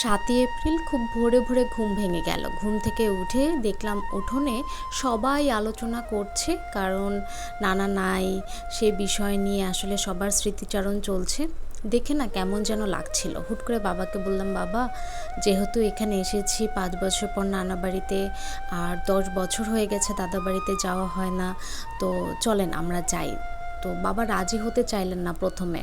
সাতই এপ্রিল খুব ভোরে ভোরে ঘুম ভেঙে গেল। ঘুম থেকে উঠে দেখলাম উঠোনে সবাই আলোচনা করছে, কারণ নানা নাই, সে বিষয় নিয়ে আসলে সবার স্মৃতিচারণ চলছে। দেখে না কেমন যেন লাগছিল। হুট করে বাবাকে বললাম, বাবা, যেহেতু এখানে এসেছি, পাঁচ বছর পর নানা বাড়িতে আর দশ বছর হয়ে গেছে, দাদা বাড়িতে যাওয়া হয় না, তো চলেন আমরা যাই। তো বাবা রাজি হতে চাইলেন না প্রথমে।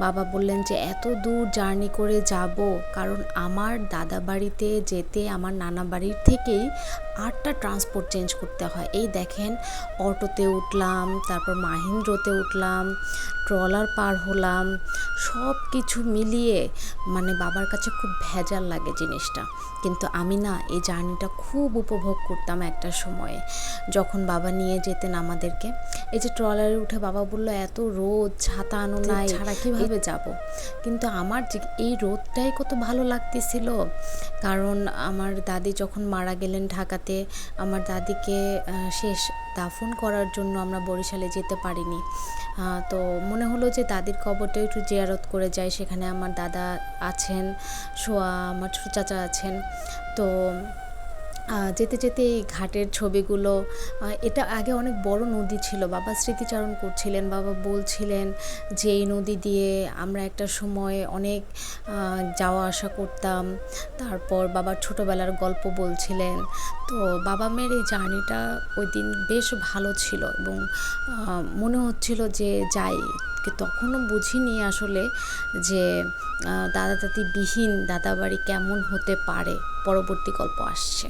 বাবা বললেন যে, এত দূর জার্নি করে যাব, কারণ আমার দাদা বাড়িতে যেতে আমার নানা বাড়ির থেকেই আটটা ট্রান্সপোর্ট চেঞ্জ করতে হয়। এই দেখেন, অটোতে উঠলাম, তারপর মাহিন্দ্রতে উঠলাম, ট্রলার পার হলাম সব কিছু মিলিয়ে মানে বাবার কাছে খুব ভেজাল লাগে জিনিসটা। কিন্তু আমি না এই জার্নিটা খুব উপভোগ করতাম একটা সময়ে, যখন বাবা নিয়ে যেতেন আমাদেরকে। এই যে ট্রলারে উঠে বাবা বলল এত রোদ ছাতা আনো নাই। ছাড়া কীভাবে যাব? কিন্তু আমার যে এই রোদটাই কত ভালো লাগতেছিল। কারণ আমার দাদি যখন মারা গেলেন ঢাকাতে আমার দাদিকে শেষ দাফন করার জন্য আমরা বরিশালে যেতে পারিনি। তো মনে হলো যে দাদির কবরটা একটু জিয়ারত করে যাই। সেখানে আমার দাদা আছেন সোয়া আমার ছোটো চাচা আছেন। তো যেতে যেতে এই ঘাটের ছবিগুলো এটা আগে অনেক বড় নদী ছিল, বাবা স্মৃতিচারণ করছিলেন, বাবা বলছিলেন যে এই নদী দিয়ে আমরা একটা সময় অনেক যাওয়া আসা করতাম। তারপর বাবার ছোটোবেলার গল্প বলছিলেন। তো বাবা মেয়ের এই জার্নিটা ওই দিন বেশ ভালো ছিল এবং মনে হচ্ছিল যে যাই তখনও বুঝিনি আসলে যে দাদা দাদি বিহীন দাদাবাড়ি কেমন হতে পারে। পরবর্তী গল্প আসছে।